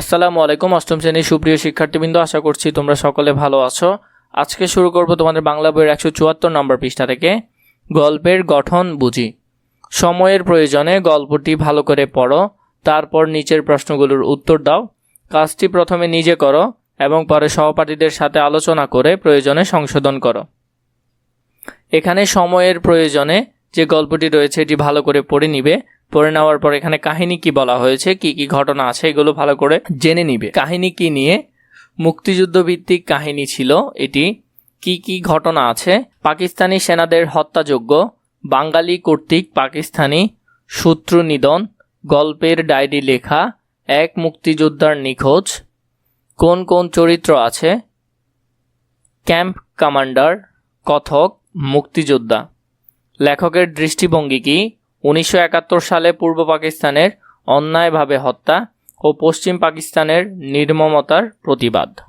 আসসালামু আলাইকুম, অষ্টম শ্রেণির সুপ্রিয় শিক্ষার্থীবৃন্দ, আশা করছি তোমরা সকলে ভালো আছো। আজকে শুরু করব তোমাদের বাংলা বইয়ের একশো চুয়াত্তর নম্বর পৃষ্ঠা থেকে। গল্পের গঠন বুঝি। সময়ের প্রয়োজনে গল্পটি ভালো করে পড়ো, তারপর নিচের প্রশ্নগুলোর উত্তর দাও। কাজটি প্রথমে নিজে করো এবং পরে সহপাঠীদের সাথে আলোচনা করে প্রয়োজনে সংশোধন করো। এখানে সময়ের প্রয়োজনে যে গল্পটি রয়েছে এটি ভালো করে পড়ে নিবে পড়ে নেওয়ার পর এখানে কাহিনী কি বলা হয়েছে? কি কি ঘটনা আছে? এগুলো ভালো করে জেনে নিবে। কাহিনী কি নিয়ে? মুক্তিযুদ্ধ ভিত্তিক কাহিনী ছিল এটি। কি কি ঘটনা আছে? পাকিস্তানি সেনাদের হত্যাযোগ্য বাঙালি কর্তৃক পাকিস্তানি শত্রু নিধন, গল্পের ডায়েরি লেখা, এক মুক্তিযোদ্ধার নিখোঁজ। কোন কোন চরিত্র আছে? ক্যাম্প কমান্ডার, কথক, মুক্তিযোদ্ধা। লেখকের দৃষ্টিভঙ্গি কি? উনিশশো একাত্তর সালে পূর্ব পাকিস্তানের অন্যায়ভাবে হত্যা ও পশ্চিম পাকিস্তানের নির্মমতার প্রতিবাদ।